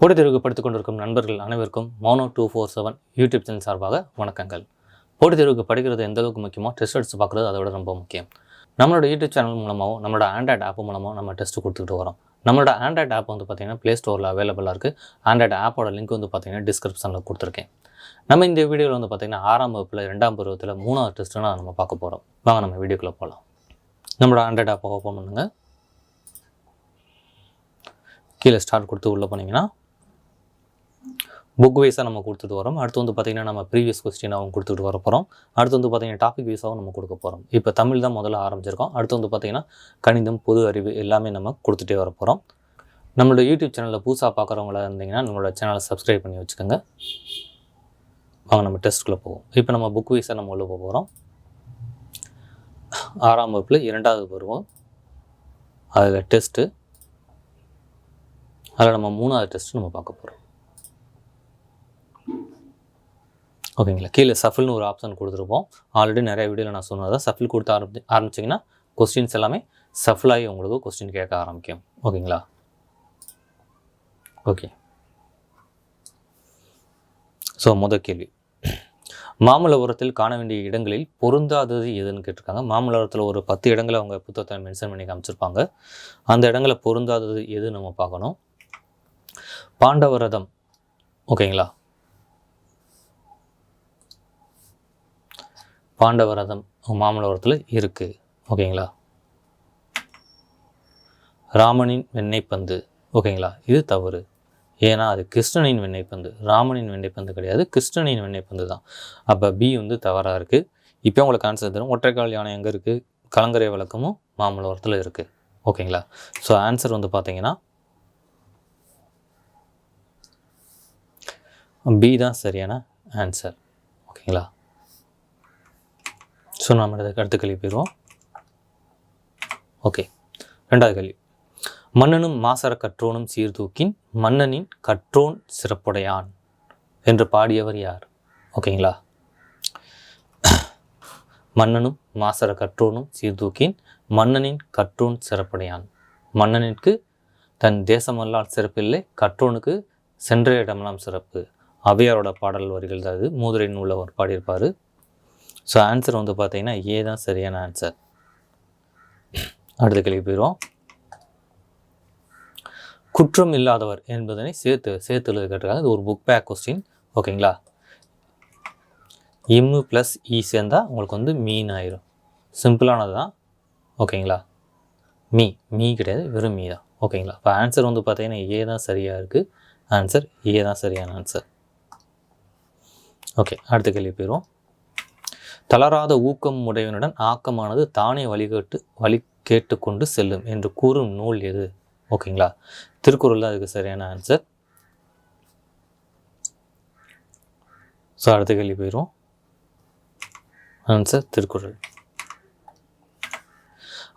போட்டித் படித்துக் கொண்டிருக்கும் நண்பர்கள் அனைவருக்கும் mono two four seven YouTube channel சார்பாக வணக்கங்கள். போட்டித் தேர்வுக்கு படிக்கிறது எந்த அளவுக்கு முக்கியமோ டெஸ்ட் எடுத்து பார்க்குறது அதை விட ரொம்ப முக்கியம். நம்மளோட யூடியூப் சேனல் மூலமாகவும் நம்மளோட ஆண்ட்ராய்ட் ஆப் மூலமாகவும் நம்ம டெஸ்ட் கொடுத்துக்கிட்டு வரோம். நம்மளோட ஆண்ட்ராய்ட் ஆப் வந்து பார்த்திங்கன்னா ப்ளே ஸ்டோரில் அவைலபிளாக இருக்குது ஆண்ட்ராய்ட் ஆப்போட லிங்க் வந்து பார்த்திங்கன்னா டிஸ்கிரிப்ஷனில் கொடுத்துருக்கேன். நம்ம இந்த வீடியோவில் வந்து பார்த்திங்கன்னா ஆறாம் வகுப்பில் ரெண்டாம் பருவத்தில் மூணாவது டெஸ்ட்டுனா நம்ம பார்க்க போகிறோம் வாங்க நம்ம வீடியோக்குள்ளே போகலாம் நம்மளோட ஆண்ட்ராய்ட் ஆப்பை ஓப்பன் பண்ணுங்கள் கீழே ஸ்டார்ட் கொடுத்து உள்ளே போனீங்கன்னா புக் வைஸாக நம்ம கொடுத்துட்டு வரோம். அடுத்து வந்து பார்த்திங்கன்னா நம்ம ப்ரீவியஸ் கொஸ்டினாகவும் கொடுத்துட்டு வர போகிறோம் அடுத்து வந்து பார்த்திங்கன்னா டாபிக் வைஸாகவும் நம்ம கொடுக்க போகிறோம் இப்போ தமிழ் தான் முதல்ல ஆரம்பிச்சிருக்கோம். அடுத்து வந்து பார்த்திங்கன்னா கணிதம் பொது அறிவு எல்லாமே நம்ம கொடுத்துட்டே வர போகிறோம் நம்மளோட யூடியூப் சேனலில் புதுசாக பார்க்குறவங்களா இருந்தீங்கன்னா நம்மளோட சேனலை சப்ஸ்கிரைப் பண்ணி வச்சுக்கோங்க. வாங்க நம்ம டெஸ்ட்டுக்குள்ளே போவோம். இப்போ நம்ம புக் வைஸாக நம்ம உள்ள போக போகிறோம் ஆறாம் வகுப்பில் இரண்டாவது பருவம். அதில் டெஸ்ட்டு அதில் நம்ம மூணாவது டெஸ்ட்டு நம்ம பார்க்க போகிறோம் ஓகேங்களா? கீழே சஃபில்னு ஒரு ஆப்ஷன் கொடுத்துருப்போம். ஆல்ரெடி நிறைய வீடியோவில் நான் சொன்னதை. சஃபில் கொடுத்து ஆரம்பி ஆரம்பிச்சிங்கன்னா கொஸ்டின்ஸ் எல்லாமே சஃபிலாகி உங்களுக்கு கொஸ்டின் கேட்க ஆரம்பிக்கும். ஓகேங்களா? ஓகே. ஸோ முதல் கேள்வி. மாமல்லபுரத்தில் காண வேண்டிய இடங்களில் பொருந்தாதது எதுன்னு கேட்டிருக்காங்க. மாமல்லபுரத்தில் ஒரு பத்து இடங்களை அவங்க புத்தகத்தை மென்ஷன் பண்ணி காமிச்சிருப்பாங்க. அந்த இடங்களை பொருந்தாதது எது நம்ம பார்க்கணும். பாண்டவரதம் ஓகேங்களா? பாண்டவரதம் மாமல்லபுரத்தில் இருக்குது ஓகேங்களா? ராமனின் வெண்ணெய்ப்பந்து ஓகேங்களா? இது தவறு. ஏன்னா அது கிருஷ்ணனின் வெண்ணெய்ப்பந்து ராமனின் வெண்ணெய்ப்பந்து கிடையாது கிருஷ்ணனின் வெண்ணெய்ப்பந்து தான். அப்போ பி வந்து தவறாக இருக்குது இப்போ உங்களுக்கு ஆன்சர் தரும். ஒற்றைக்கால் யானை எங்கே இருக்குது கலங்கரை விளக்கமும் மாமல்லபுரத்தில் இருக்குது ஓகேங்களா? ஸோ ஆன்சர் வந்து பார்த்தீங்கன்னா பி தான் சரியான ஆன்சர் ஓகேங்களா? ஸோ நம்ம அடுத்த கேள்வி போயிடுவோம். ஓகே ரெண்டாவது கேள்வி. மன்னனும் மாசர கற்றோனும் சீர்தூக்கின் மன்னனின் கற்றோன் சிறப்புடையான் என்று பாடியவர் யார்? ஓகேங்களா மன்னனும் மாசர கற்றோனும் சீர்தூக்கின் மன்னனின் கற்றோன் சிறப்புடையான். மன்னனிற்கு தன் தேசமல்லால் சிறப்பில்லை கற்றோனுக்கு சென்ற இடமெல்லாம் சிறப்பு. அவையாரோட பாடல் வரிகள் தான் மூதுரையின் மூதுரை நூலில் அவர் பாடியிருப்பார். ஸோ ஆன்சர் வந்து பார்த்தீங்கன்னா ஏ தான் சரியான ஆன்சர் அடுத்த கேள்வி போயிடுவோம். குற்றம் இல்லாதவர் என்பதனை சேர்த்து சேர்த்து எழுத கேட்டிருக்காங்க. இது ஒரு புக் பேக் கொஸ்டின் ஓகேங்களா இம்மு ப்ளஸ் இ சேர்ந்தால் உங்களுக்கு வந்து மீன் ஆயிரும். சிம்பிளானது தான் ஓகேங்களா மீ மீ கிடையாது. வெறும் மீ தான். ஓகேங்களா இப்போ ஆன்சர் வந்து பார்த்தீங்கன்னா ஏ தான் சரியாக இருக்குது ஆன்சர் ஏ தான் சரியான ஆன்சர் ஓகே அடுத்த கேள்வி போயிடுவோம். தளராத ஊக்கம் உடையவனுடன் ஆக்கமானது தானே வழிகேட்டு வழி கேட்டுக்கொண்டு செல்லும் என்று கூறும் நூல் எது? ஓகேங்களா? திருக்குறள் தான் அதுக்கு சரியான ஆன்சர் ஸோ அடுத்த கேள்வி போயிடும் ஆன்சர் திருக்குறள்.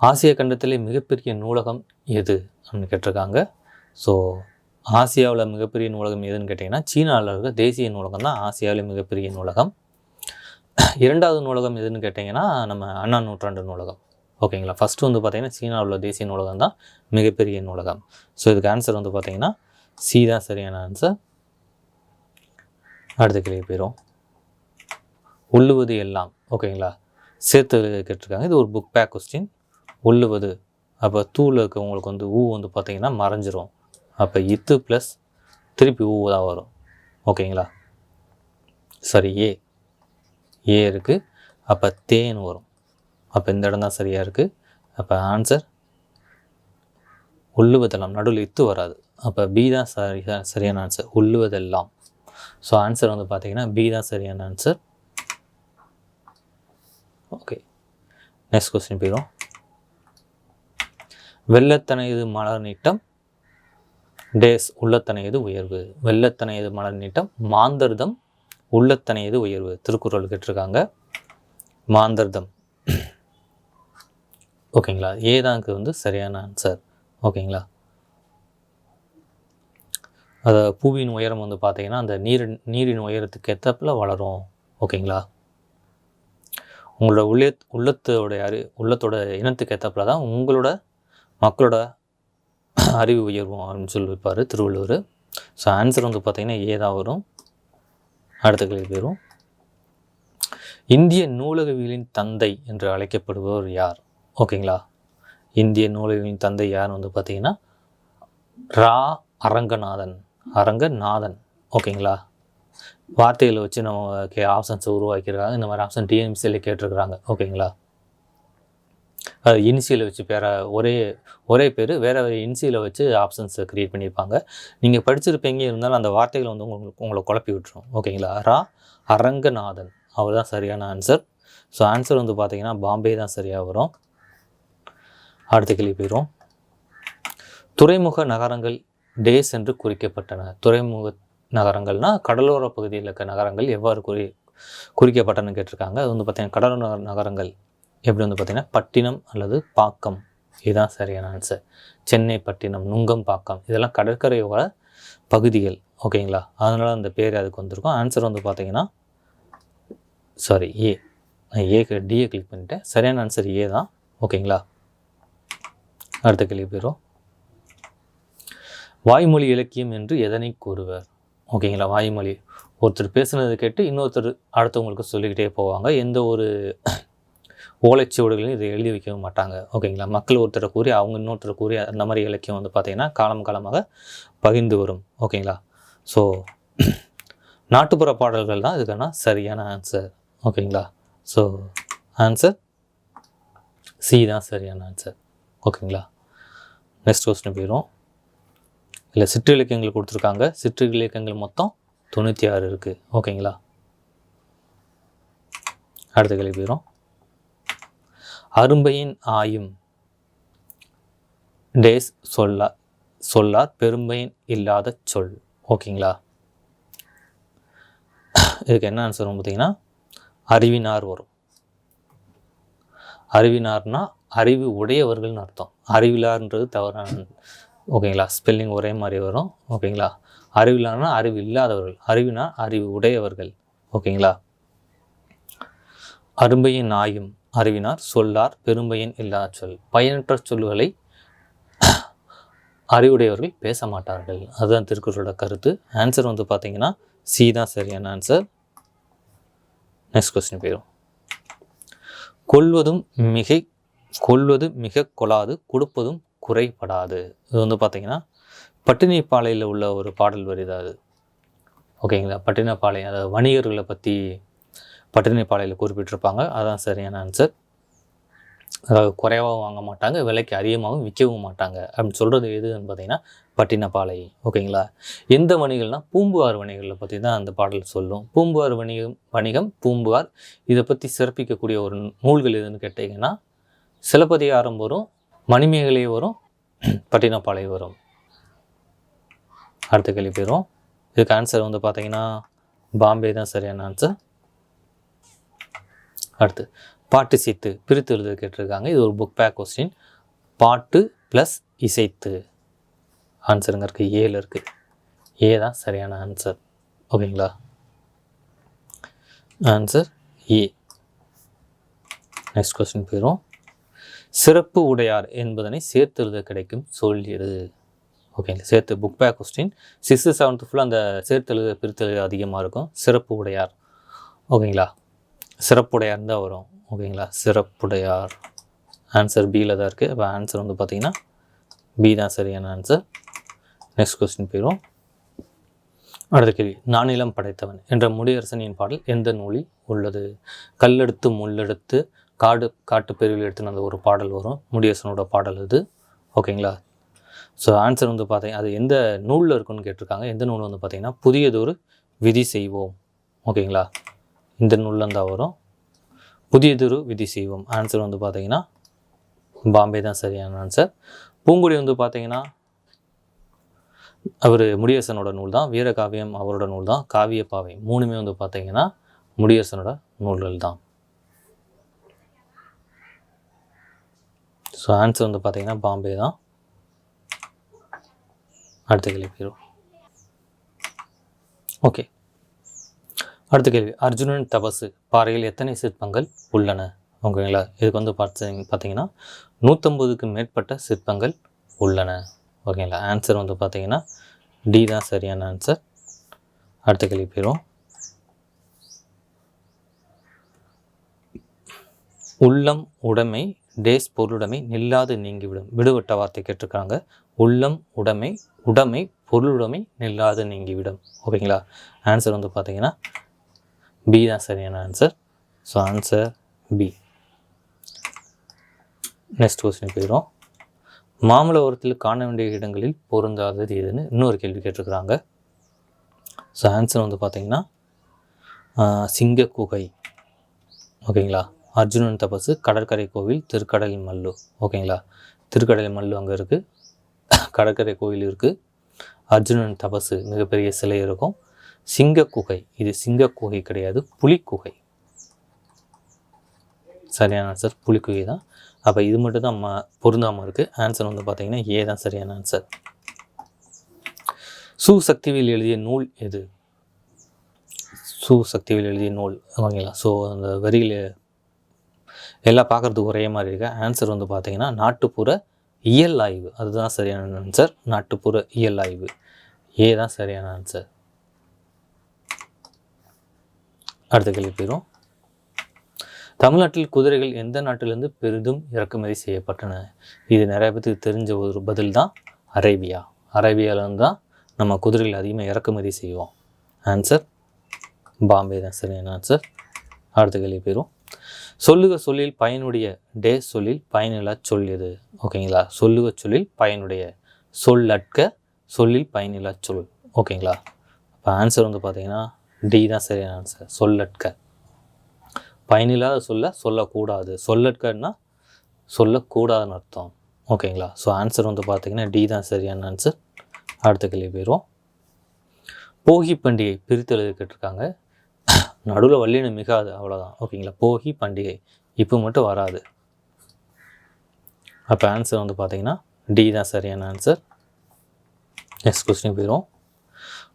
ஆசிய கண்டத்திலே மிகப்பெரிய நூலகம் எது அப்படின்னு கேட்டிருக்காங்க. ஸோ ஆசியாவில் மிகப்பெரிய நூலகம் எதுன்னு கேட்டிங்கன்னா சீனாவில் இருக்க தேசிய நூலகம் தான் ஆசியாவிலே மிகப்பெரிய நூலகம். இரண்டாவது நூலகம் எதுன்னு கேட்டிங்கன்னா நம்ம அண்ணா நூற்றாண்டு நூலகம். ஓகேங்களா? ஃபஸ்ட்டு வந்து பார்த்திங்கன்னா சீனாவில் உள்ள தேசிய நூலகம் தான் மிகப்பெரிய நூலகம். ஸோ இதுக்கு ஆன்சர் வந்து பார்த்திங்கன்னா சி தான் சரியான ஆன்சர் அடுத்த கேள்வி போயிடும் உள்ளுவது எல்லாம். ஓகேங்களா? சேர்த்து கேட்டிருக்காங்க. இது ஒரு புக் பேக் கொஸ்டின் உள்ளுவது. அப்போ தூள் இருக்கவங்களுக்கு வந்து ஊ வந்து பார்த்திங்கன்னா மறைஞ்சிரும். அப்போ இத்து ப்ளஸ் திருப்பி ஊ தான் வரும். ஓகேங்களா? சரி ஏ. ஏ இருக்குது அப்போ தேன் வரும். அப்போ இந்த இடம் தான் சரியாக இருக்குது அப்போ ஆன்சர் உள்ளுவதெல்லாம் நடுவில் இத்து வராது. அப்போ பி தான் சரி சரியான ஆன்சர் உள்ளுவதெல்லாம். ஸோ ஆன்சர் வந்து பார்த்தீங்கன்னா பி தான் சரியான ஆன்சர் ஓகே நெக்ஸ்ட் கொஸ்டின் போயிடும் வெள்ளத்தனையது மலர் நீட்டம்? டேஸ் உள்ளத்தனையது உயர்வு? வெள்ளத்தனையது மலர் நீட்டம்? மாந்தர்தம் உள்ளத்தனையது உயர்வு. திருக்குறள் கேட்டிருக்காங்க. மாந்தர்தம். ஓகேங்களா? ஏதாங்க வந்து சரியான ஆன்சர் ஓகேங்களா? அதை பூவின் உயரம் வந்து பார்த்தீங்கன்னா அந்த நீரின் நீரின் உயரத்துக்கு ஏற்றப்பில் வளரும். ஓகேங்களா? உங்களோட உள்ளே உள்ளத்தோடைய அறி உள்ளத்தோட இனத்துக்கு ஏற்றப்பில் தான் உங்களோட மக்களோட அறிவு உயர்வும் அப்படின்னு சொல்லியிருப்பார் திருவள்ளுவர். ஸோ ஆன்சர் வந்து பார்த்திங்கன்னா ஏ தான் வரும். அடுத்த கேள்வி வரும் இந்திய நூலகவியலின் தந்தை என்று அழைக்கப்படுபவர் யார்? ஓகேங்களா? இந்திய நூலகவியலின் தந்தை யார் வந்து பார்த்தீங்கன்னா ரா. அரங்கநாதன். அரங்கநாதன். ஓகேங்களா? வார்த்தைகளை வச்சு நம்ம கே ஆப்ஷன்ஸை உருவாக்கியிருக்காங்க. இந்த மாதிரி ஆப்ஷன் டிஎம்சியில் கேட்டிருக்கிறாங்க. ஓகேங்களா? இனிஷியலை வச்சு பேர ஒரே ஒரே பேர் வேறு வேறு இனிஷியலை வச்சு ஆப்ஷன்ஸை க்ரியேட் பண்ணியிருப்பாங்க. நீங்கள் படிச்சிருப்பீங்க இருந்தாலும் அந்த வார்த்தைகளை வந்து உங்களுக்கு உங்களை குழப்பி விட்டுரும். ஓகேங்களா? ரா அரங்கநாதன். அவர் தான் சரியான ஆன்சர் ஸோ ஆன்சர் வந்து பார்த்தீங்கன்னா பாம்பே தான் சரியாக வரும். அடுத்த கேள்வி போயிடும் துறைமுக நகரங்கள் டேஸ் என்று குறிக்கப்பட்டன. துறைமுக நகரங்கள்னா கடலோர பகுதியில் இருக்க நகரங்கள் எவ்வாறு குறி குறிக்கப்பட்டன கேட்டிருக்காங்க. அது வந்து பார்த்திங்கன்னா கடலோர நகரங்கள் எப்படி வந்து பார்த்திங்கன்னா பட்டினம் அல்லது பாக்கம். இதுதான் சரியான ஆன்சர் சென்னை பட்டினம் நுங்கம் பாக்கம். இதெல்லாம் கடற்கரையோட பகுதிகள். ஓகேங்களா? அதனால் அந்த பேர் அதுக்கு வந்திருக்கும். ஆன்சர் வந்து பார்த்தீங்கன்னா சாரி ஏ நான் ஏ டிஏ கிளிக் பண்ணிட்டேன். சரியான ஆன்சர் ஏ தான். ஓகேங்களா? அடுத்த கேள்வி போயிடும் வாய்மொழி இலக்கியம் என்று எதனை கூறுவர்? ஓகேங்களா? வாய்மொழி. ஒருத்தர் பேசுனதை கேட்டு இன்னொருத்தர் அடுத்தவங்களுக்கு சொல்லிக்கிட்டே போவாங்க. எந்த ஒரு ஓலைச்சுவடுகளையும் இதை எழுதி வைக்கவும் மாட்டாங்க. ஓகேங்களா? மக்கள் ஒருத்தரை கூறி அவங்க இன்னொருத்தரை கூறி அந்த மாதிரி இலக்கியம் வந்து பார்த்திங்கன்னா காலம் காலமாக பகிர்ந்து வரும். ஓகேங்களா? ஸோ நாட்டுப்புற பாடல்கள் தான் இதுக்கான சரியான ஆன்சர் ஓகேங்களா? ஸோ ஆன்சர் சி தான் சரியான ஆன்சர் ஓகேங்களா? நெக்ஸ்ட் கொஸ்டின் போயிடும் இல்லை சிற்று இலக்கியங்கள் கொடுத்துருக்காங்க. சிற்று இலக்கியங்கள் மொத்தம் தொண்ணூற்றி ஆறு இருக்குது ஓகேங்களா? அடுத்த கேள்வி போயிடும் அரும்பையின் ஆயும் டேஸ் சொல்லா சொல்லார் பெரும்பையின் இல்லாத சொல். ஓகேங்களா? இதுக்கு என்ன ஆன்சர் வரும் பார்த்தீங்கன்னா அறிவினார் வரும். அறிவினார்னா அறிவு உடையவர்கள்னு அர்த்தம். அறிவிலார்ன்றது தவறான ஓகேங்களா? ஸ்பெல்லிங் ஒரே மாதிரி வரும். ஓகேங்களா? அறிவிலார்னா அறிவு இல்லாதவர்கள். அறிவினா அறிவு உடையவர்கள். ஓகேங்களா? அரும்பையின் ஆயும் அறிவினார் சொல்லார் பெரும்பையின் இல்லாத சொல். பயனற்ற சொல்லுகளை அறிவுடையவர்கள் பேச மாட்டார்கள். அதுதான் திருக்குறளோட கருத்து. ஆன்சர் வந்து பார்த்தீங்கன்னா சி தான் சரியான ஆன்சர் நெக்ஸ்ட் கொஸ்டின் போயிடும் கொள்வதும் மிகை கொள்வது மிக கொலாது கொடுப்பதும் குறைபடாது. இது வந்து பார்த்தீங்கன்னா பட்டினிப்பாளையில் உள்ள ஒரு பாடல் வரி அது. ஓகேங்களா பட்டினப்பாளையம் அதாவது வணிகர்களை பற்றி பட்டினிப்பாளையில் குறிப்பிட்டிருப்பாங்க. அதுதான் சரியான ஆன்சர் அதாவது குறைவாகவும் வாங்க மாட்டாங்க விலைக்கு அதிகமாகவும் விற்கவும் மாட்டாங்க. அப்படின்னு சொல்கிறது எதுன்னு பார்த்தீங்கன்னா பட்டினப்பாலை ஓகேங்களா? எந்த வணிகம்னா பூம்புகார் வணிகளை பற்றி தான் அந்த பாடல் சொல்லும். பூம்புகார் வணிகம் வணிகம் பூம்புகார் இதை பற்றி சிறப்பிக்கக்கூடிய ஒரு நூல்கள் எதுன்னு கேட்டிங்கன்னா சிலப்பதிகாரம் வரும் மணிமேகலை வரும் பட்டினப்பாலை வரும். அடுத்த கேள்வி போயிடும் இதுக்கு ஆன்சர் வந்து பார்த்தீங்கன்னா பாம்பே தான் சரியான ஆன்சர் அடுத்து பாட்டு இசைத்து பிரித்து எழுத கேட்டிருக்காங்க. இது ஒரு புக் பேக் கொஸ்டின் பாட்டு ப்ளஸ் இசைத்து. ஆன்சருங்க இருக்குது ஏல இருக்குது ஏ தான் சரியான ஆன்சர் ஓகேங்களா? ஆன்சர் ஏ நெக்ஸ்ட் கொஸ்டின் போயிடும் சிறப்பு உடையார் என்பதனை சேர்த்து எழுத கிடைக்கும் சொல் எது? ஓகேங்களா சேர்த்து book back question sixth seventh ஃபுல்லாக அந்த சேர்த்து எழுத பிரித்து எழுத அதிகமாக இருக்கும். சிறப்பு உடையார். ஓகேங்களா? சிறப்புடையார் தான் வரும். ஓகேங்களா? சிறப்புடையார். ஆன்சர் பியில் தான் இருக்குது இப்போ ஆன்சர் வந்து பார்த்தீங்கன்னா பி தான் சரியான ஆன்சர் நெக்ஸ்ட் கொஸ்டின் போயிடும் அடுத்த கேள்வி. நானிலம் படைத்தவன் என்ற முடியரசனின் பாடல் எந்த நூலில் உள்ளது? கல்லெடுத்து முள்ளெடுத்து காடு காட்டுப்பெருவில் எடுத்துன்னு அந்த ஒரு பாடல் வரும். முடியரசனோட பாடல் இது ஓகேங்களா? ஸோ ஆன்சர் வந்து பார்த்தீங்கன்னா அது எந்த நூலில் இருக்குன்னு கேட்டிருக்காங்க. எந்த நூல் வந்து பார்த்தீங்கன்னா புதியதொரு விதி செய்வோம். ஓகேங்களா? இந்த நூலில் தான் வரும். புதியதொரு விதி செய்வோம். ஆன்சர் வந்து பார்த்தீங்கன்னா பாம்பே தான் சரியான ஆன்சர் பூங்குடி வந்து பார்த்தீங்கன்னா அவர் முடியரசனோட நூல் தான். வீரகாவியம் அவரோட நூல் தான். காவியப்பாவை மூணுமே வந்து பார்த்தீங்கன்னா முடியரசனோட நூல்கள் தான். ஸோ ஆன்சர் வந்து பார்த்தீங்கன்னா பாம்பே தான். அடுத்த கேள்வி ஓகே அடுத்த கேள்வி. அர்ஜுனன் தபசு. பாறையில் எத்தனை சிற்பங்கள் உள்ளன? ஓகேங்களா? இதுக்கு வந்து பார்த்து பார்த்தீங்கன்னா நூற்றம்பதுக்கு மேற்பட்ட சிற்பங்கள் உள்ளன. ஓகேங்களா? ஆன்சர் வந்து பார்த்தீங்கன்னா டி தான் சரியான ஆன்சர் அடுத்த கேள்வி போயிடும் உள்ளம் உடைமை டேஸ் பொருளுடைமை நில்லாது நீங்கிவிடும். விடுபட்ட வார்த்தை கேட்டிருக்காங்க. உள்ளம் உடைமை உடைமை பொருளுடைமை நில்லாது நீங்கிவிடும். ஓகேங்களா? ஆன்சர் வந்து பார்த்தீங்கன்னா பி தான் சரியான answer so answer B next question போயிடும். மாமல காண வேண்டிய இடங்களில் பொருந்தாதது எதுன்னு இன்னொரு கேள்வி கேட்டிருக்கிறாங்க. ஸோ ஆன்சர் வந்து பார்த்திங்கன்னா சிங்க குகை ஓகேங்களா? அர்ஜுனன் தபசு கடற்கரை கோவில் திருக்கடல் மல்லு. ஓகேங்களா? திருக்கடல் மல்லு அங்கே இருக்குது கடற்கரை கோவில் இருக்குது அர்ஜுனன் தபசு மிகப்பெரிய சிலை இருக்கும். சிங்க குகை இது சிங்கக்குகை கிடையாது புலிக்குகை. சரியான ஆன்சர் புலிக்குகை தான். அப்போ இது மட்டும் தான் ம பொருந்தாமல் இருக்குது ஆன்சர் வந்து பார்த்தீங்கன்னா ஏ தான் சரியான ஆன்சர் சு சக்திவேல் எழுதிய நூல் எது? சு சக்திவேல் எழுதிய நூல். ஓகேங்களா? ஸோ அந்த வரியில் எல்லாம் பார்க்குறதுக்கு ஒரே மாதிரி இருக்கு. ஆன்சர் வந்து பார்த்தீங்கன்னா நாட்டுப்புற இயல் ஆய்வு. அதுதான் சரியான ஆன்சர் நாட்டுப்புற இயல் ஆய்வு. ஏ தான் சரியான ஆன்சர் அடுத்த கேள்வி போயிடும் தமிழ்நாட்டில் குதிரைகள் எந்த நாட்டிலிருந்து பெரிதும் இறக்குமதி செய்யப்பட்டன? இது நிறைய பேத்துக்கு தெரிஞ்ச ஒரு பதில் தான் அரேபியா. அரேபியாவிலேருந்து தான் நம்ம குதிரைகள் அதிகமாக இறக்குமதி செய்வோம். ஆன்சர் பாம்பே தான் சரியான ஆன்சர் அடுத்த கேள்வி போயிடும் சொல்லுக சொல்லில் பயனுடைய டே சொல்லில் பயனில்லா சொல் எது? ஓகேங்களா சொல்லுக சொல்லில் பயனுடைய அட்க சொல்லில் பயனில்லா சொல். ஓகேங்களா இப்போ ஆன்சர் வந்து பார்த்தீங்கன்னா டி தான் சரியான ஆன்சர் சொல்லற்க பயனில்லாத சொல்ல சொல்லக்கூடாது. சொல்லற்கன்னா சொல்லக்கூடாதுன்னு அர்த்தம். ஓகேங்களா? ஸோ ஆன்சர் வந்து பார்த்திங்கன்னா டி தான் சரியான ஆன்சர் அடுத்த கேள்வி போயிடுவோம். போகி பண்டிகை பிரித்தெழுதி கேட்டிருக்காங்க? நடுவில் வள்ளினு மிகாது அவ்வளோதான் ஓகேங்களா? போகி பண்டிகை. இப்போ மட்டும் வராது. அப்போ ஆன்சர் வந்து பார்த்திங்கன்னா டி தான் சரியான ஆன்சர் நெக்ஸ்ட் கொஸ்டின் போயிடும்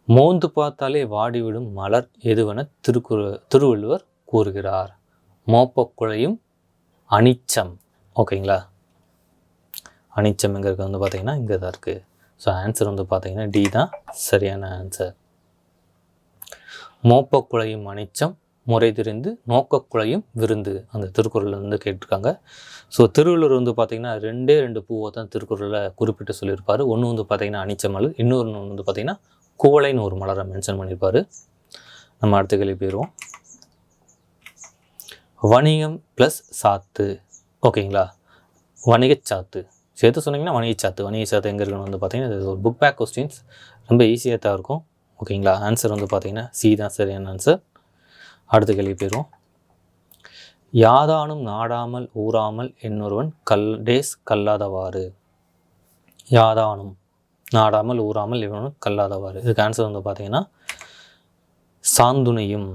மோந்து பார்த்தாலே வாடிவிடும் மலர் எதுவென திருக்குறள் திருவள்ளுவர் கூறுகிறார். மோப்பக்குழையும் அனிச்சம். ஓகேங்களா? அனிச்சம்ங்கிறது வந்து பார்த்தீங்கன்னா இங்கே தான் இருக்குது ஸோ ஆன்சர் வந்து பார்த்தீங்கன்னா டி தான் சரியான ஆன்சர் மோப்பக்குழையும் அனிச்சம் முறை தெரிந்து நோக்கக்குழையும் விருந்து. அந்த திருக்குறளில் வந்து கேட்டிருக்காங்க. ஸோ திருவள்ளுவர் வந்து பார்த்திங்கன்னா ரெண்டே ரெண்டு பூவை தான் திருக்குறளில் குறிப்பிட்டு சொல்லியிருப்பார். ஒன்று வந்து பார்த்திங்கன்னா அனிச்ச மலர் ஒன்று வந்து பார்த்திங்கன்னா குவளைன்னு ஒரு மலரை மென்ஷன் பண்ணியிருப்பார். நம்ம அடுத்த கேள்வி போயிடுவோம். வணிகம் ப்ளஸ் சாத்து. ஓகேங்களா? வணிகச்சாத்து. சேர்த்து சொன்னீங்கன்னா வணிகச்சாத்து. வணிகச்சாத்து எங்கே இருக்குன்னு வந்து பார்த்தீங்கன்னா இது ஒரு புக் பேக் கொஸ்டின்ஸ் ரொம்ப ஈஸியாக தான் இருக்கும். ஓகேங்களா? ஆன்சர் வந்து பார்த்தீங்கன்னா சி தான் சரியான ஆன்சர் அடுத்த கேள்வி போயிடுவோம். யாதானும் நாடாமல் ஊறாமல் என்னொருவன் கல் டேஸ் கல்லாதவாறு. யாதானும். நாடாமல் ஊறாமல் இவனும் கல்லாதவாறு. இதுக்கு ஆன்சர் வந்து பார்த்தீங்கன்னா சாந்துணையும்.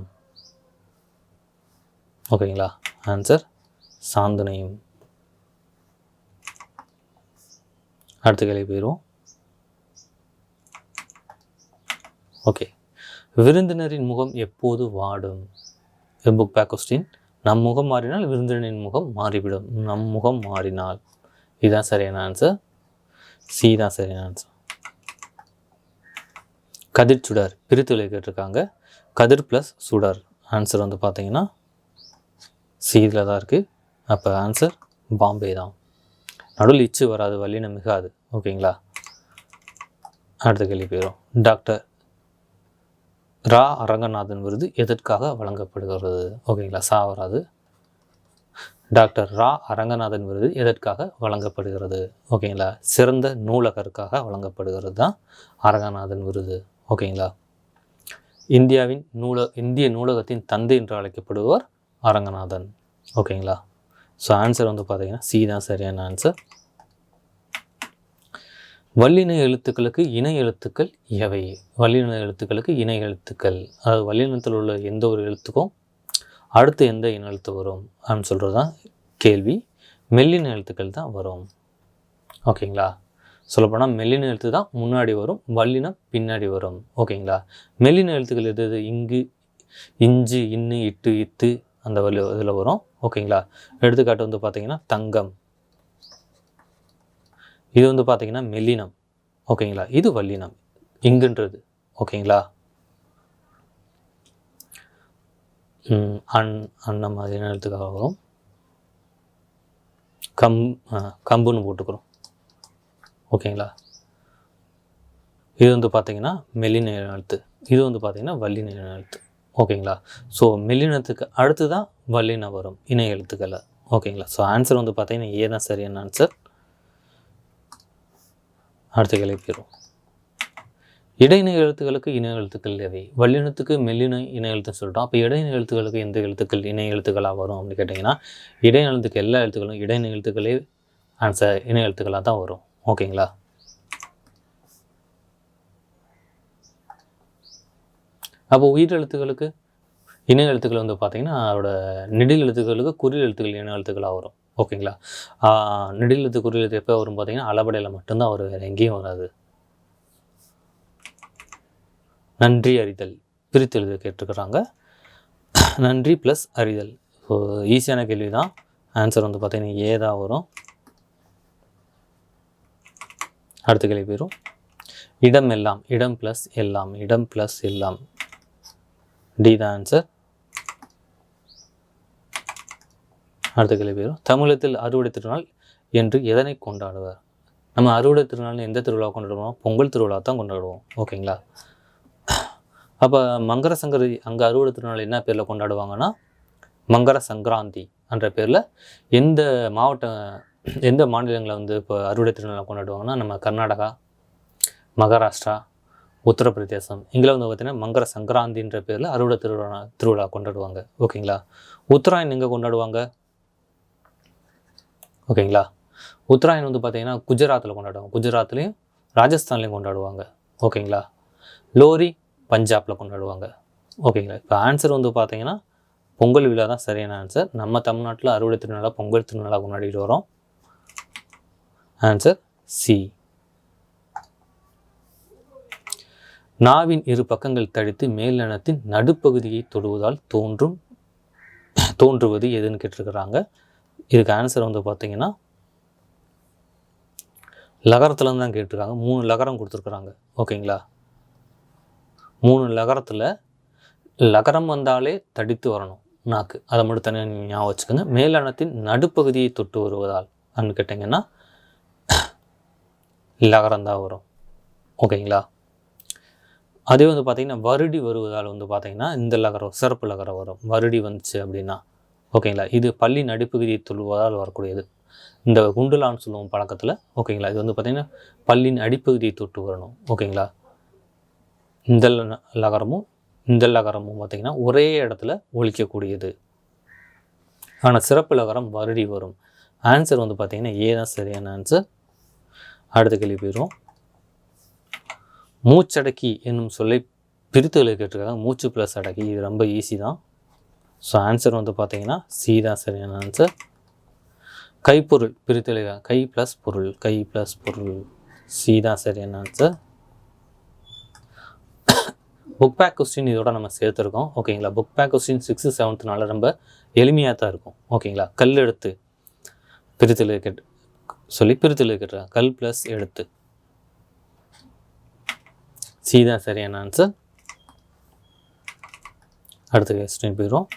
ஓகேங்களா ஆன்சர் சாந்துணையும். அடுத்த கேள்வி போயிடுவோம். ஓகே விருந்தினரின் முகம் எப்போது வாடும்? புக் பேக் கொஸ்டின் நம் முகம் மாறினால் விருந்தினரின் முகம் மாறிவிடும். நம் முகம் மாறினால். இதுதான் சரியான ஆன்சர் சி தான் சரியான ஆன்சர் கதிர் சுடர் பிரித்துளை கேட்டிருக்காங்க. கதிர் ப்ளஸ் சுடர். ஆன்சர் வந்து பார்த்தீங்கன்னா சீதில் தான் இருக்குது அப்போ ஆன்சர் பாம்பே தான். நடுவில் இச்சு வராது வல்லினம் மிகாது. ஓகேங்களா அடுத்த கேள்வி போயிடும் டாக்டர் ரா அரங்கநாதன் விருது எதற்காக வழங்கப்படுகிறது? ஓகேங்களா சா வராது. டாக்டர் ரா அரங்கநாதன் விருது எதற்காக வழங்கப்படுகிறது? ஓகேங்களா சிறந்த நூலகருக்காக வழங்கப்படுகிறது தான் அரங்கநாதன் விருது. ஓகேங்களா? இந்தியாவின் நூல இந்திய நூலகத்தின் தந்தை என்று அழைக்கப்படுபவர் அரங்கநாதன். ஓகேங்களா? ஸோ ஆன்சர் வந்து பார்த்தீங்கன்னா சி தான் சரியான ஆன்சர் வல்லின எழுத்துக்களுக்கு இணை எழுத்துக்கள் எவை? வல்லின எழுத்துக்களுக்கு இணை எழுத்துக்கள். அதாவது வல்லினத்தில் உள்ள எந்த ஒரு எழுத்துக்கும் அடுத்து எந்த இன எழுத்து வரும் அப்படின்னு சொல்கிறது தான் கேள்வி. மெல்லின எழுத்துக்கள் தான் வரும். ஓகேங்களா? சொல்லப்போனால் மெல்லின எழுத்து தான் முன்னாடி வரும் வல்லினம் பின்னாடி வரும். ஓகேங்களா? மெல்லின எழுத்துக்கள் எது எது? இங்கு இஞ்சு இன்னு இட்டு இத்து அந்த வலி இதில் வரும். ஓகேங்களா? எடுத்துக்காட்டு வந்து பார்த்தீங்கன்னா தங்கம். இது வந்து பார்த்தீங்கன்னா மெல்லினம். ஓகேங்களா? இது வல்லினம். இங்குன்றது. ஓகேங்களா? அன் அன்னம் மாதிரியான எழுத்துக்காக வரும்? கம் கம்புன்னு போட்டுக்கிறோம். ஓகேங்களா? இது வந்து பார்த்திங்கன்னா மெல்லின எழுத்து இது வந்து பார்த்திங்கன்னா வல்லின எழுத்து ஓகேங்களா? ஸோ மெல்லினத்துக்கு அடுத்து தான் வல்லினம் வரும் இணை எழுத்துக்களை. ஓகேங்களா? ஸோ ஆன்சர் வந்து பார்த்திங்கன்னா ஏ தான் சரியான ஆன்சர் அடுத்த கிளப்பிடுவோம் இடைநிலை எழுத்துக்களுக்கு இணை எழுத்துக்கள் எவை வல்லினத்துக்கு மெல்லின இணை எழுத்துன்னு சொல்லிட்டோம் அப்போ இடைநிலை எழுத்துக்களுக்கு எந்த எழுத்துக்கள் இணை எழுத்துக்களாக வரும் அப்படின்னு கேட்டிங்கன்னா இடைநிலத்துக்கு எல்லா எழுத்துக்களும் இடைநிலை எழுத்துக்களே ஆன்சர் இணை எழுத்துக்களாக தான் வரும். ஓகேங்களா? அப்போ உயிர் எழுத்துக்களுக்கு இணை எழுத்துக்கள் வந்து பார்த்திங்கன்னா அதோட நெடில் எழுத்துக்களுக்கு குறில் எழுத்துக்கள் இணை எழுத்துக்களாக வரும். ஓகேங்களா? நெடில் எழுத்து குறில் எழுத்து எப்போ வரும் பார்த்திங்கன்னா அளபடையில் மட்டும்தான் வரும். வேறு எங்கேயும் வராது. நன்றி அறிதல். பிரித்து எழுத கேட்டிருக்கிறாங்க. நன்றி ப்ளஸ் அறிதல். ஸோ ஈஸியான கேள்வி தான் ஆன்சர் வந்து பார்த்திங்கன்னா ஏ தான் வரும். அடுத்த கேள்வி போயிடும் இடம் எல்லாம் இடம் ப்ளஸ் எல்லாம் இடம் ப்ளஸ் எல்லாம். டி தான் ஆன்சர் அடுத்த கேள்வி போயிடும் தமிழகத்தில் அறுவடை திருநாள் என்று எதனை கொண்டாடுவார்? நம்ம அறுவடை திருநாள்னு எந்த திருவிழா கொண்டாடுவோம்? பொங்கல் திருவிழா தான் கொண்டாடுவோம். ஓகேங்களா அப்போ மங்கர சங்கரி அங்கே அறுவடை திருநாள் என்ன பேரில் கொண்டாடுவாங்கன்னா மங்கர சங்கராந்தி என்ற பேரில் எந்த மாவட்ட எந்த மாநிலங்களில் வந்து இப்போ அறுவடை திருநாளை கொண்டாடுவாங்கன்னா நம்ம கர்நாடகா மகாராஷ்டிரா உத்தரப்பிரதேசம். இங்கே வந்து பார்த்திங்கன்னா மங்கர சங்கராந்தின்ற பேரில் அறுவடை திருவிழா திருவிழா கொண்டாடுவாங்க. ஓகேங்களா? உத்தராயன் எங்கே கொண்டாடுவாங்க? ஓகேங்களா? உத்தராயன் வந்து பார்த்திங்கன்னா குஜராத்தில் கொண்டாடுவாங்க. குஜராத்லேயும் ராஜஸ்தான்லேயும் கொண்டாடுவாங்க. ஓகேங்களா? லோரி பஞ்சாபில் கொண்டாடுவாங்க. ஓகேங்களா? இப்போ ஆன்சர் வந்து பார்த்தீங்கன்னா பொங்கல் விழா தான் சரியான ஆன்சர் நம்ம தமிழ்நாட்டில் அறுவடை திருநாளாக பொங்கல் திருநாளாக கொண்டாடிட்டு வரோம். ஆன்சர் சி நாவின் இரு பக்கங்கள் தடித்து மேலினத்தின் நடுப்பகுதியை தொடுவதால் தோன்றும் தோன்றுவது எதுன்னு கேட்டிருக்கிறாங்க. இதுக்கு ஆன்சர் வந்து பார்த்தீங்கன்னா லகரத்துலேருந்து தான் கேட்டிருக்காங்க. மூணு லகரம் கொடுத்துருக்குறாங்க. ஓகேங்களா? மூணு லகரத்தில் லகரம் வந்தாலே தடித்து வரணும் நாக்கு. அதை மட்டும் தனியாக ஞாபகம் வச்சுக்கோங்க. மேலனத்தின் நடுப்பகுதியை தொட்டு வருவதால் அப்படின்னு கேட்டிங்கன்னா லகரம் தான் வரும். ஓகேங்களா? அதே வந்து பார்த்திங்கன்னா வருடி வருவதால் வந்து பார்த்திங்கன்னா இந்த லகரம் சிறப்பு லகரம் வரும். வருடி வந்துச்சு அப்படின்னா ஓகேங்களா? இது பள்ளி நடுப்பகுதியை தொழுவதால் வரக்கூடியது. இந்த குண்டுலான்னு சொல்லுவோம் பழக்கத்தில் ஓகேங்களா? இது வந்து பார்த்திங்கன்னா பல்லின் அடிப்பகுதியை தொட்டு வரணும் ஓகேங்களா? இந்த லகரமும் இந்த லகரமும் பார்த்திங்கன்னா ஒரே இடத்துல ஒழிக்கக்கூடியது. ஆனால் சிறப்பு லகரம் வருடி வரும். ஆன்சர் வந்து பார்த்திங்கன்னா ஏ தான் சரியான ஆன்சர் அடுத்த கேள்வி போயிடும் மூச்சடக்கி என்னும் சொல்லை பிரித்துகளை கேட்டிருக்காங்க. மூச்சு ப்ளஸ் அடக்கி இது ரொம்ப ஈஸி தான். ஸோ ஆன்சர் வந்து பார்த்தீங்கன்னா சி தான் சரியான ஆன்சர் கைப்பொருள் பிரித்தெழு கை ப்ளஸ் பொருள் கை ப்ளஸ் பொருள். சி தான் சரியான ஆன்சர் புக் பேக் கொஸ்டின் இதோட நம்ம சேர்த்துருக்கோம். ஓகேங்களா புக் பேக் கொஸ்டின் சிக்ஸ்த்து செவன்த்துனால ரொம்ப எளிமையாக தான் இருக்கும். ஓகேங்களா கல் எடுத்து பிரித்தெழு கேட்டு சொல்லி பிரித்து கேட்டுருக்காங்க கல் ப்ளஸ் எடுத்து சி தான் சரியான ஆன்சர் அடுத்த கொஸ்டின் போயிடும்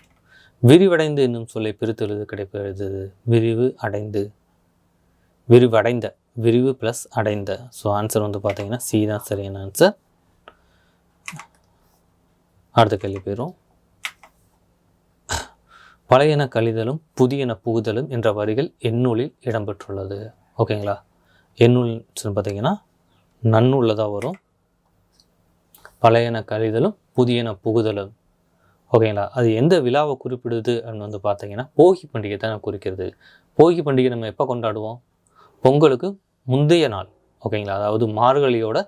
விரிவடைந்து என்னும் சொல்லை பிரித்தெழுது கிடைப்பது விரிவு அடைந்து. விரிவடைந்த விரிவு ப்ளஸ் அடைந்த. ஸோ ஆன்சர் வந்து பார்த்தீங்கன்னா சி தான் சரியான ஆன்சர் அடுத்த கேள்வி போயிடும் பழையன கழிதலும் புதியன புகுதலும் என்ற வரிகள் எந்நூலில் இடம்பெற்றுள்ளது. ஓகேங்களா? எண்ணூல்ஸ்னு பார்த்தீங்கன்னா நன்னூலில் தான் வரும். பழையன கழிதலும் புதியன புகுதலும். ஓகேங்களா? அது எந்த விழாவை குறிப்பிடுது அப்படின்னு வந்து பார்த்தீங்கன்னா போகி பண்டிகை தான் குறிக்கிறது. போகி பண்டிகை நம்ம எப்போ கொண்டாடுவோம்? பொங்கலுக்கு முந்தைய நாள். ஓகேங்களா? அதாவது மார்கழியோட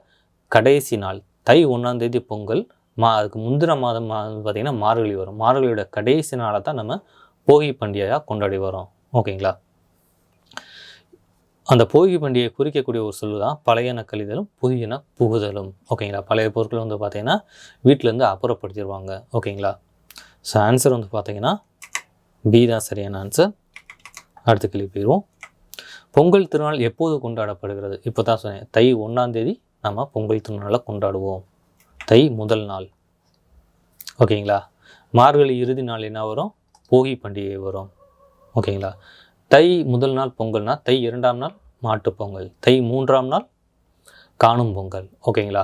கடைசி நாள். தை ஒன்றாந்தேதி பொங்கல். மா அதுக்கு முந்தின மாதம் மா பார்த்திங்கன்னா மார்கழி வரும். மார்கழியோட கடைசி நாளை தான் நம்ம போகி பண்டிகையாக கொண்டாடி வரோம். ஓகேங்களா? அந்த போகி பண்டிகையை குறிக்கக்கூடிய ஒரு சொல்லு தான் பழையன கழிதலும் புதியன புகுதலும். ஓகேங்களா? பழைய பொருட்கள் வந்து பார்த்தீங்கன்னா வீட்டிலேருந்து அப்புறப்படுத்திடுவாங்க. ஓகேங்களா? ஸோ ஆன்சர் வந்து பார்த்தீங்கன்னா பி தான் சரியான ஆன்சர் அடுத்து கிளி போயிடுவோம். பொங்கல் திருநாள் எப்போது கொண்டாடப்படுகிறது? இப்போ தான் சொன்னேன். தை ஒன்றாம் தேதி நம்ம பொங்கல் திருநாளை கொண்டாடுவோம். தை முதல் நாள். ஓகேங்களா? மார்கழி இறுதி நாள் என்ன வரும்? போகி பண்டிகை வரும். ஓகேங்களா? தை முதல் நாள் பொங்கல்னா தை இரண்டாம் நாள் மாட்டுப் பொங்கல் தை மூன்றாம் நாள் காணும் பொங்கல். ஓகேங்களா?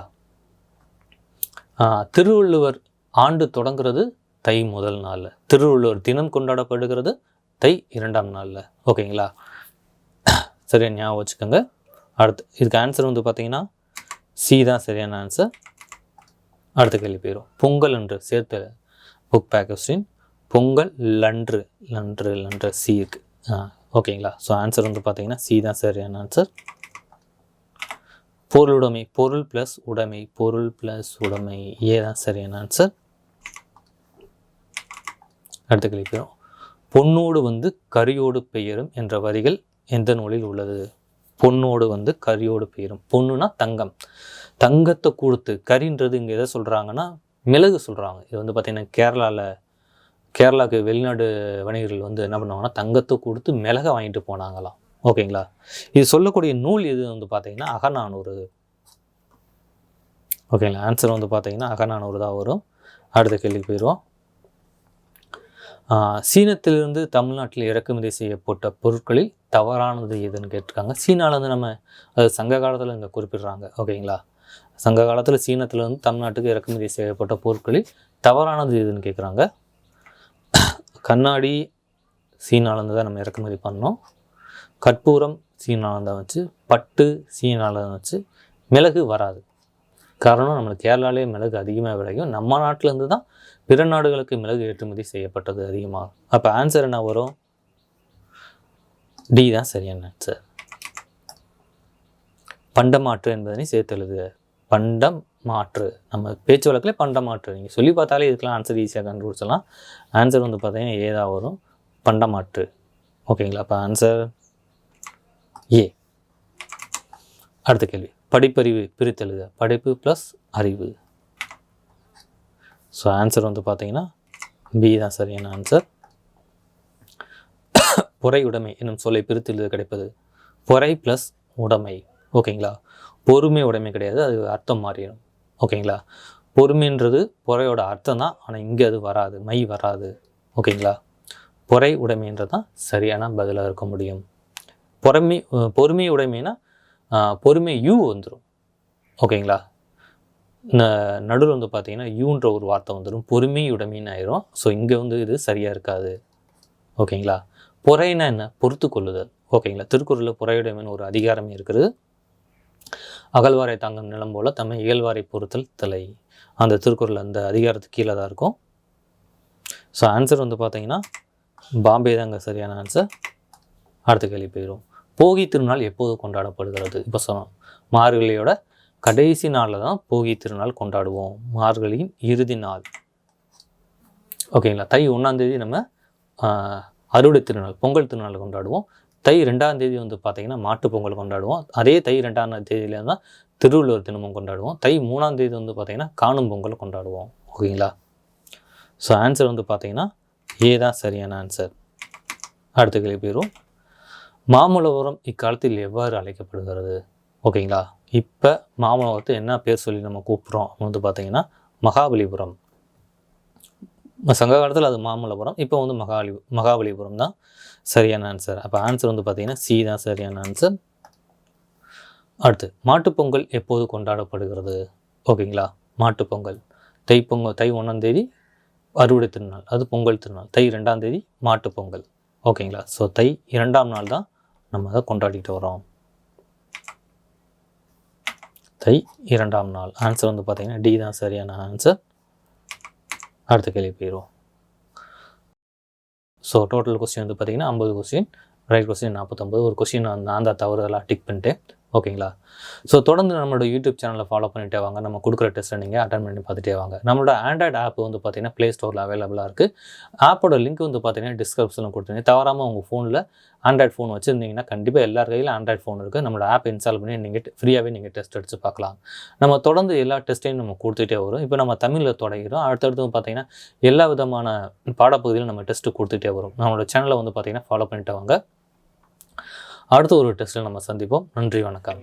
திருவள்ளுவர் ஆண்டு தொடங்குறது தை முதல் நாளில். திருவள்ளுவர் தினம் கொண்டாடப்படுகிறது தை இரண்டாம் நாளில். ஓகேங்களா? சரியா ஞாபகம் வச்சுக்கோங்க. அடுத்து இதுக்கு ஆன்சர் வந்து பார்த்தீங்கன்னா சி தான் சரியான ஆன்சர் அடுத்த கேள்வி போயிடும் பொங்கல் என்று சேர்த்து புக் பேக் கொஸ்டின் பொங்கல் லன்று லன்று லன்று சி இருக்குது ஆ ஓகேங்களா? ஸோ ஆன்சர் வந்து பார்த்தீங்கன்னா சி தான் சரியான ஆன்சர் பொருளுடைமை பொருள் ப்ளஸ் உடைமை பொருள் ப்ளஸ் உடைமை. ஏ தான் சரியான ஆன்சர் அடுத்து கழிப்போம் பொண்ணோடு பொன்னோடு வந்து கரியோடு பெயரும் என்ற வரிகள் எந்த நூலில் உள்ளது? பொண்ணோடு வந்து கரியோடு பெயரும். பொண்ணுனா தங்கம். தங்கத்தை கொடுத்து கரின்றது இங்கே எதை சொல்கிறாங்கன்னா மிளகு சொல்கிறாங்க இது வந்து பார்த்திங்கன்னா கேரளாவில் கேரளாவுக்கு வெளிநாடு வணிகர்கள் வந்து என்ன பண்ணுவாங்கன்னா தங்கத்தை கொடுத்து மிளகை வாங்கிட்டு போனாங்களாம். ஓகேங்களா? இது சொல்லக்கூடிய நூல் எது வந்து பார்த்தீங்கன்னா அகநானூறு. ஓகேங்களா? ஆன்சர் வந்து பார்த்தீங்கன்னா அகநானூறு தான் வரும். அடுத்த கேள்விக்கு போயிடுவோம். சீனத்திலிருந்து தமிழ்நாட்டில் இறக்குமதி செய்யப்பட்ட பொருட்களில் தவறானது எதுன்னு கேட்டிருக்காங்க. சீனாவிலேருந்து வந்து நம்ம அது சங்க காலத்தில் இங்கே குறிப்பிடுறாங்க. ஓகேங்களா? சங்க காலத்தில் சீனத்திலிருந்து தமிழ்நாட்டுக்கு இறக்குமதி செய்யப்பட்ட பொருட்களில் தவறானது எதுன்னு கேட்குறாங்க. கண்ணாடி சீனாலேருந்து தான் நம்ம இறக்குமதி பண்ணோம் கற்பூரம் சீனாலேருந்து வச்சு பட்டு சீனாலேருந்து வச்சு மிளகு வராது. காரணம் நம்மளுக்கு கேரளாலே மிளகு அதிகமாக விளையும். நம்ம நாட்டிலேருந்து தான் பிற நாடுகளுக்கு மிளகு ஏற்றுமதி செய்யப்பட்டது அதிகமாக அப்போ ஆன்சர் என்ன வரும்? டி தான் சரியான ஆன்சர் பண்டமாற்று என்பதனை சேர்த்து எழுதுக. பண்டம் மாற்று. நம்ம பேச்சு வழக்கில் பண்டமாற்று நீங்கள் சொல்லி பார்த்தாலே இதுக்கெல்லாம் ஆன்சர் ஈஸியாக கண்டுபிடிச்சலாம் ஆன்சர் வந்து பார்த்தீங்கன்னா ஏதா வரும். பண்ட மாற்று. ஓகேங்களா? அப்போ ஆன்சர் ஏ அடுத்த கேள்வி. படிப்பறிவு பிரித்தெழுத படிப்பு ப்ளஸ் அறிவு. ஸோ ஆன்சர் வந்து பார்த்தீங்கன்னா பி தான் சரியான ஆன்சர் பொறை உடைமை என்னும் சொல்லை பிரித்தெழுத கிடைப்பது. பொறை ப்ளஸ் உடைமை. ஓகேங்களா? பொறுமை உடைமை கிடையாது. அது அர்த்தம் மாறிடும். ஓகேங்களா? பொறுமைன்றது பொறையோட அர்த்தம் தான் ஆனால் இங்கே அது வராது. மை வராது. ஓகேங்களா? பொறை உடைமைன்றது தான் சரியான பதிலாக இருக்க முடியும். பொறுமை பொறுமை உடைமைனா பொறுமை யூ வந்துடும் ஓகேங்களா? நடுவில் வந்து பார்த்தீங்கன்னா யூன்ற ஒரு வார்த்தை வந்துடும் பொறுமை உடைமைன்னு ஆயிரும். ஸோ இங்கே வந்து இது சரியாக இருக்காது. ஓகேங்களா? பொறைனா என்ன? பொறுத்து கொள்ளுதல் ஓகேங்களா? திருக்குறளில் பொறையுடைமைன்னு ஒரு அதிகாரம் இருக்குது. அகழ்வாரை தாங்கும் நிலம் போல தம்மை இயல்வாரை பொறுத்தல் தலை. அந்த திருக்குறள் அந்த அதிகாரத்துக்கு கீழே தான் இருக்கும். ஸோ ஆன்சர் வந்து பார்த்தீங்கன்னா பாம்பே தாங்க சரியான ஆன்சர் அடுத்த கேள்வி போயிடும் போகி திருநாள் எப்போது கொண்டாடப்படுகிறது? இப்போ சொன்னோம் மார்கழியோட கடைசி நாளில் தான் போகி திருநாள் கொண்டாடுவோம். மார்கழியின் இறுதி நாள். ஓகேங்களா தை ஒன்றாந்தேதி நம்ம அறுவடை திருநாள் பொங்கல் திருநாள் கொண்டாடுவோம். தை ரெண்டாம் தேதி வந்து பார்த்திங்கன்னா மாட்டுப் பொங்கல் கொண்டாடுவோம். அதே தை ரெண்டாம் தேதியில தான் திருவள்ளுவர் தினமும் கொண்டாடுவோம். தை மூணாம் தேதி வந்து பார்த்திங்கன்னா காணும் பொங்கல் கொண்டாடுவோம். ஓகேங்களா? ஸோ ஆன்சர் வந்து பார்த்திங்கன்னா ஏ தான் சரியான ஆன்சர் அடுத்த கேள்வி போயிடும் மாமல்லபுரம் இக்காலத்தில் எவ்வாறு அழைக்கப்படுகிறது? ஓகேங்களா? இப்போ மாமல்லபுரத்தை என்ன பேர் சொல்லி நம்ம கூப்பிட்றோம் வந்து பார்த்திங்கன்னா மகாபலிபுரம். சங்க காலத்தில் அது மாமல்லபுரம் இப்போ வந்து மகாலி மகாபலிபுரம் தான். சரியான ஆன்சர் அப்போ ஆன்சர் வந்து பார்த்தீங்கன்னா சி தான் சரியான ஆன்சர் அடுத்து மாட்டுப்பொங்கல் எப்போது கொண்டாடப்படுகிறது? ஓகேங்களா? மாட்டுப்பொங்கல். பொங்கல் தை ஒன்றாம் தேதி அறுவடை திருநாள். அது பொங்கல் திருநாள். தை ரெண்டாம் தேதி மாட்டுப்பொங்கல். ஓகேங்களா? ஸோ தை இரண்டாம் நாள் தான் நம்ம அதை கொண்டாடிட்டு வரோம் தை இரண்டாம் நாள். ஆன்சர் வந்து பார்த்தீங்கன்னா டி தான் சரியான ஆன்சர் அடுத்த கேள்வி போயிடுவோம். ஸோ டோட்டல் கொஸ்டின் வந்து பார்த்தீங்கன்னா ஐம்பது கொஸ்டின் ரைட் கொஸ்டின் நாற்பத்தொம்பது ஒரு கொஸ்டின் நான் நான் தான் தவறுதலாக டிக் பண்ணிட்டு ஓகேங்களா? ஸோ தொடர்ந்து நம்மளோட யூடியூப் சேனலை ஃபாலோ பண்ணிட்டே வாங்க. நம்ம கொடுக்குற டெஸ்ட்டை நீங்கள் அட்டன் பண்ணி பார்த்துட்டே வாங்க. நம்மளோட ஆண்ட்ராய்டு ஆப் வந்து பார்த்தீங்கன்னா ப்ளே ஸ்டோரில் அவைலபிளாக இருக்குது ஆப்போட லிங்க் வந்து பார்த்தீங்கன்னா டிஸ்கிரிப்ஷனில் கொடுத்துருங்க தவறாமல் உங்கள் ஃபோனில் ஆண்ட்ராய்ட் ஃபோன் வச்சுருந்தீங்கன்னா கண்டிப்பாக எல்லார் கையிலும் ஆண்ட்ராய்ட் ஃபோன் இருக்குது நம்மளோட ஆப் இன்ஸ்டால் பண்ணி நீங்கள் ஃப்ரீயாகவே நீங்கள் டெஸ்ட் அடித்து பார்க்கலாம். நம்ம தொடர்ந்து எல்லா டெஸ்ட்டையும் நம்ம கொடுத்துட்டே வரும். இப்போ நம்ம தமிழில் தொடங்கிறோம் அடுத்தடுத்து பார்த்தீங்கன்னா எல்லா விதமான பாடப்பகுதியிலும் நம்ம டெஸ்ட்டு கொடுத்துட்டே வரும். நம்மளோட சேனலை வந்து பார்த்தீங்கன்னா ஃபாலோ பண்ணிட்டு வாங்க. அடுத்த ஒரு டெஸ்ட்டில் நம்ம சந்திப்போம். நன்றி வணக்கம்.